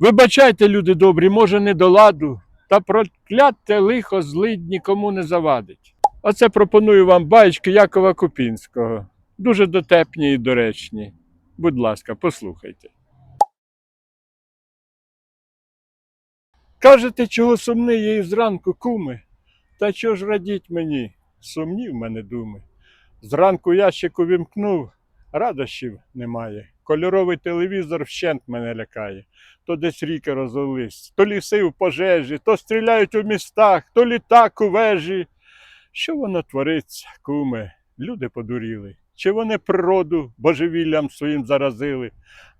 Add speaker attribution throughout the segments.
Speaker 1: Вибачайте, люди добрі, може, не до ладу, та прокляте лихо злидь нікому не завадить. Оце пропоную вам баєчки Якова Купінського. Дуже дотепні і доречні. Будь ласка, послухайте. Кажете, чого сумний і зранку, куми? Та чого ж радіть мені? Сумні в мене думи. Зранку ящик увімкнув, радощів немає. Кольоровий телевізор вщент мене лякає. То десь ріки розлились, то ліси в пожежі, то стріляють у містах, то літак у вежі. Що воно твориться, куме? Люди подуріли. Чи вони природу божевіллям своїм заразили?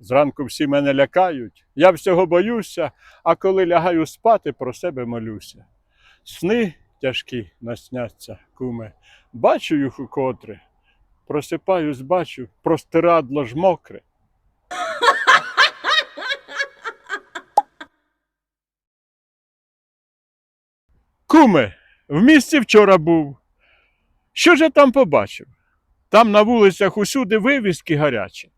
Speaker 1: Зранку всі мене лякають, я всього боюся, а коли лягаю спати, про себе молюся. Сни тяжкі насняться, куме, бачу їх укотре. Просипаюсь, бачу, простирадло ж мокре. Куме, в місті вчора був. Що ж я там побачив? Там на вулицях усюди вивіски гарячі.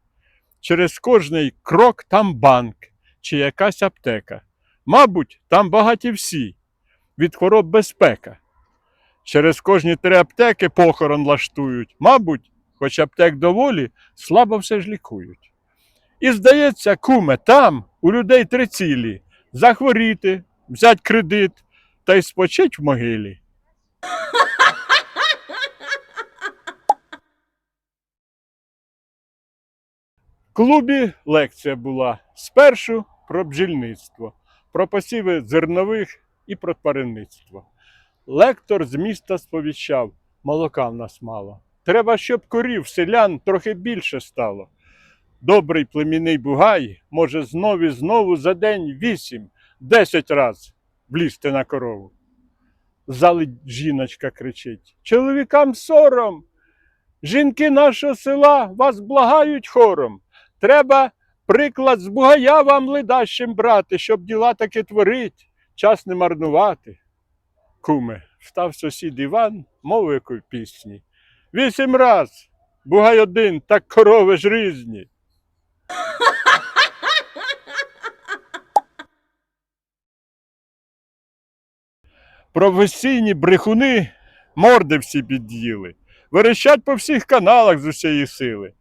Speaker 1: Через кожний крок там банк чи якась аптека. Мабуть, там багаті всі. Від хвороб безпека. Через кожні три аптеки похорон лаштують. Мабуть, хоч аптек доволі, слабо все ж лікують. І здається, куме, там у людей три цілі захворіти, взять кредит та й спочить в могилі. В клубі лекція була спершу про бджільництво, про посіви зернових і про тваринництво. Лектор з міста сповіщав, молока в нас мало. Треба, щоб корів селян трохи більше стало. Добрий племінний бугай може знову і знову за день вісім, десять раз влізти на корову. Залі жіночка кричить: Чоловікам сором! Жінки нашого села вас благають хором. Треба приклад з бугая вам ледащим брати, щоб діла таки творить, час не марнувати. Куме, встав сусід Іван, мовив пісні. Вісім раз, бугай один, так корови ж різні. Професійні брехуни морди всі під'їли, верещать по всіх каналах з усієї сили.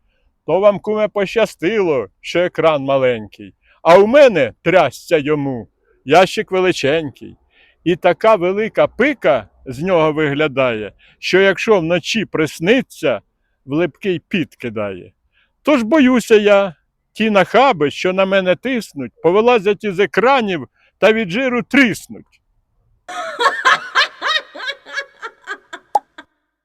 Speaker 1: То вам, куме, пощастило, що екран маленький, а у мене трясся йому, ящик величенький. І така велика пика з нього виглядає, що якщо вночі присниться, в липкий піт кидає. Тож боюся я, ті нахаби, що на мене тиснуть, повилазять із екранів та від жиру тріснуть.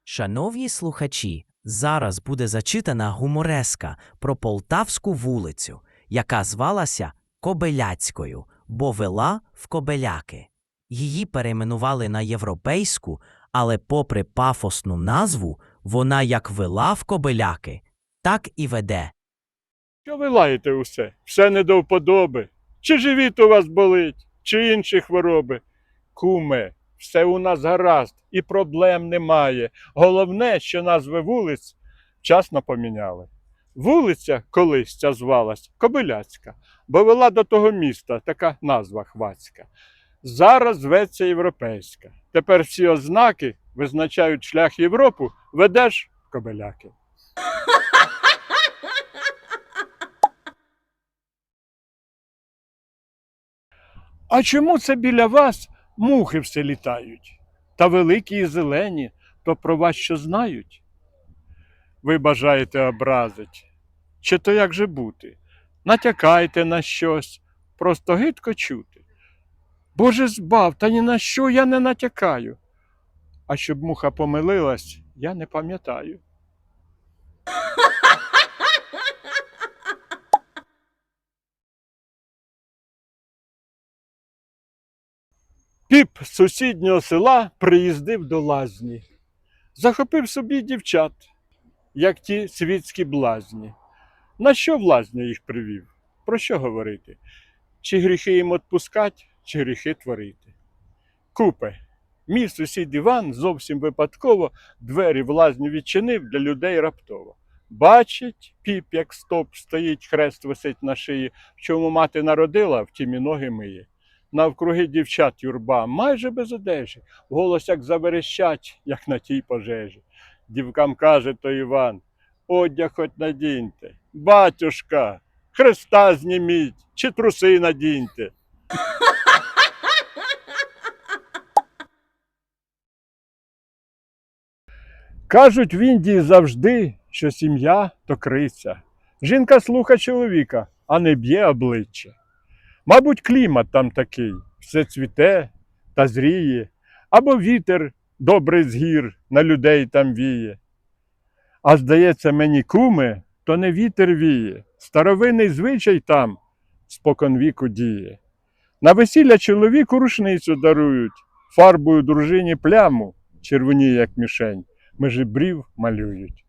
Speaker 2: Шановні слухачі, зараз буде зачитана гумореска про Полтавську вулицю, яка звалася Кобеляцькою, бо вела в Кобеляки. Її перейменували на європейську, але, попри пафосну назву, вона як вела в Кобеляки, так і веде.
Speaker 1: Що ви лаєте усе? Все не до вподоби. Чи живіт у вас болить, чи інші хвороби? Куме, все у нас гаразд і проблем немає. Головне, що назви вулиць вчасно поміняли. Вулиця колись ця звалась Кобиляцька, бо вела до того міста така назва хвацька. Зараз зветься європейська. Тепер всі ознаки визначають шлях Європу, ведеш Кобиляки. А чому це біля вас мухи все літають? Та великі і зелені, то про вас що знають? Ви бажаєте образить. Чи то як же бути? Натякайте на щось, просто гидко чути. Боже збав, та ні на що я не натякаю. А щоб муха помилилась, я не пам'ятаю. Піп з сусіднього села приїздив до лазні. Захопив собі дівчат, як ті світські блазні. На що в лазню їх привів? Про що говорити? Чи гріхи їм отпускать, чи гріхи творити? Купе, мій сусід Іван зовсім випадково двері в лазню відчинив для людей раптово. Бачить, піп, як стоп, стоїть, хрест висить на шиї, в чому мати народила, в тім і ноги миє. Навкруги дівчат юрба, майже без одежі, голос як заверещать, як на тій пожежі. Дівкам каже то Іван, одяг хоч надіньте, батюшка, хреста зніміть, чи труси надіньте. Кажуть в Індії завжди, що сім'я то криця. Жінка слуха чоловіка, а не б'є обличчя. Мабуть, клімат там такий, все цвіте та зріє, або вітер добрий з гір на людей там віє. А здається, мені куме, то не вітер віє, старовинний звичай там споконвіку діє. На весілля чоловіку рушницю дарують, фарбою дружині пляму, червоніє, як мішень межі брів малюють.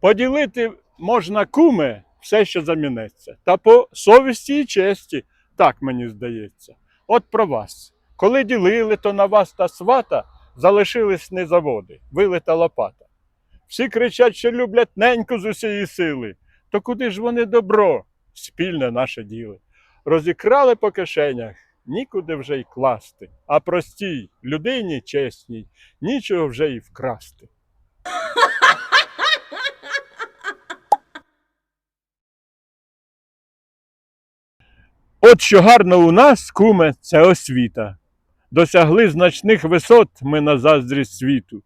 Speaker 1: Поділити можна куме все, що замінеться, та по совісті і честі, так мені здається. От про вас. Коли ділили, то на вас та свата залишились не заводи, вилита лопата. Всі кричать, що люблять неньку з усієї сили. То куди ж вони добро? Спільне наше діло розікрали по кишенях, нікуди вже й класти, а простій людині чесній нічого вже й вкрасти. От що гарно у нас, куме, це освіта. Досягли значних висот ми на заздрість світу.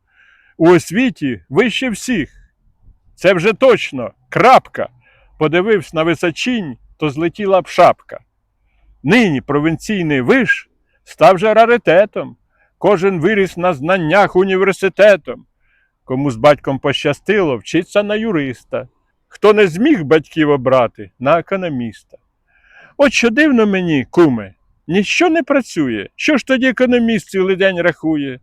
Speaker 1: У освіті вище всіх. Це вже точно крапка. Подивився на височінь, то злетіла б шапка. Нині провінційний виш став же раритетом. Кожен виріс на знаннях університетом. Кому з батьком пощастило, вчиться на юриста. Хто не зміг батьків обрати на економіста. От що дивно мені, куме, ніщо не працює. Що ж тоді економіст цілий день рахує?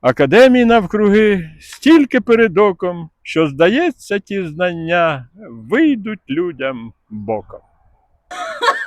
Speaker 1: Академії навкруги стільки перед оком, що, здається, ті знання вийдуть людям боком.